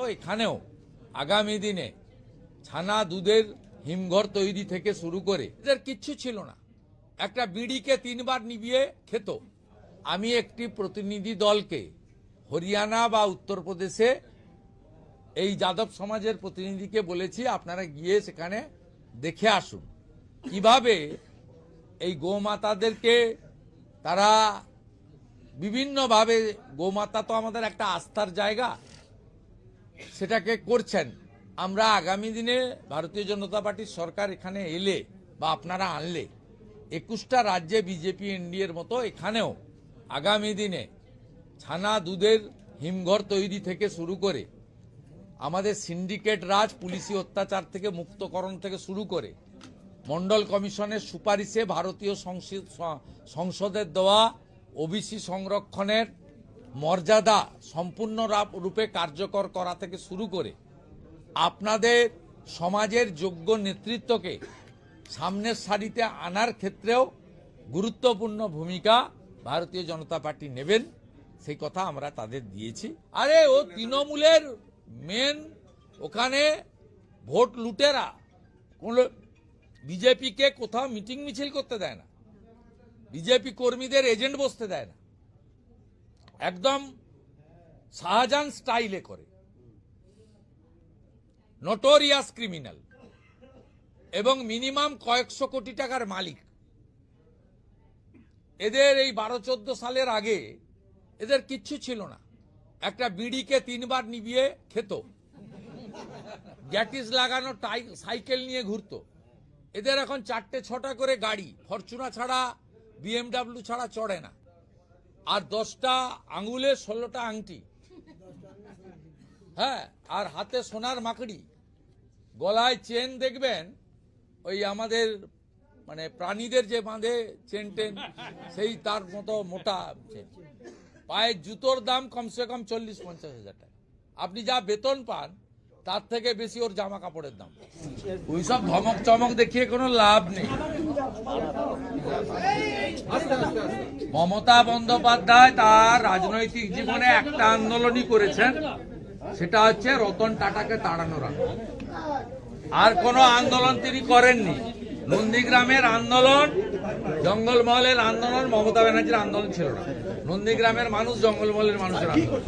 তো এখানেও আগামী দিনে ছানা দুধের হিমঘর তৈরি থেকে শুরু করে, এদের কিচ্ছু ছিল না। একটা বিড়িকে তিনবার নিবিয়ে খেত। আমি একটি প্রতিনিধি দলকে হরিয়ানা বা উত্তরপ্রদেশে এই যাদব সমাজের প্রতিনিধিকে বলেছি, আপনারা গিয়ে সেখানে দেখে আসুন। কীভাবে এই গোমাতাদেরকে তারা বিভিন্নভাবে, গোমাতা তো আমাদের একটা আস্থার জায়গা সেটাকে করছেন। আমরা আগামী দিনে ভারতীয় জনতা পার্টির সরকার এখানে এলে বা আপনারা আনলে, একুশটা রাজ্যে বিজেপি, এনডিএর মতো এখানেও আগামী দিনে ছানা দুধের হিমঘর তৈরি থেকে শুরু করে, আমাদের সিন্ডিকেট রাজ, পুলিশি অত্যাচার থেকে মুক্তকরণ থেকে শুরু করে, মন্ডল কমিশনের সুপারিশে ভারতীয় সংসদ সংসদের দেওয়া ওবিসি সংরক্ষণের মর্যাদা সম্পূর্ণ রাপ- কার্যকর করা থেকে শুরু করে আপনাদের সমাজের যোগ্য নেতৃত্বকে সামনের সারিতে আনার ক্ষেত্রেও গুরুত্বপূর্ণ ভূমিকা ভারতীয় জনতা পার্টি নেবেন। সেই কথা আমরা তাদের দিয়েছি। আরে, ও তৃণমূলের মেন ওখানে ভোট লুটেরা। কোন বিজেপিকে কোথাও মিটিং মিছিল করতে দেয় না। বিজেপি কর্মীদের এজেন্ট বসতে দেয় না। একদম শাহজাহান স্টাইলে করে। নোটোরিয়াস ক্রিমিনাল এবং মিনিমাম কয়েকশো কোটি টাকার মালিক। এদের এই বারো চোদ্দ সালের আগে এদের কিচ্ছু ছিল না। একটা বিড়িকে তিনবার নিবিয়ে খেত। গ্যাটিস লাগানো টাই সাইকেল নিয়ে ঘুরতো। এদের এখন চারটে ছটা করে গাড়ি। ফরচুনা ছাড়া, বিএমডাব্লিউ ছাড়া চড়ে না। আর দশটা আঙুলে ষোলোটা আংটি। হ্যাঁ আর হাতে সোনার মাকড়ি। গলায় চেন দেখবেন, ওই আমাদের মানে প্রাণীদের যে বাঁধে চেন টেন, সেই তার মতো মোটা পায়ের জুতোর দাম কমসে কম চল্লিশ পঞ্চাশ হাজার টাকা। আপনি যা বেতন পান তার থেকে বেশি ওর জামা কাপড়ের দাম। ওই সব ধমক চমক দেখিয়ে কোনো লাভ নেই। মমতা বন্দ্যোপাধ্যায় তার রাজনৈতিক জীবনে একটা আন্দোলনই করেছেন, সেটা হচ্ছে রতন টাটাকে তাড়ানোর আর কোনো আন্দোলন তিনি করেননি। নন্দীগ্রামের আন্দোলন, জঙ্গলমহলের আন্দোলন, মমতা ব্যানার্জির আন্দোলন ছিল না। নন্দীগ্রামের মানুষ জঙ্গলমহলের মানুষের আন্দোলন।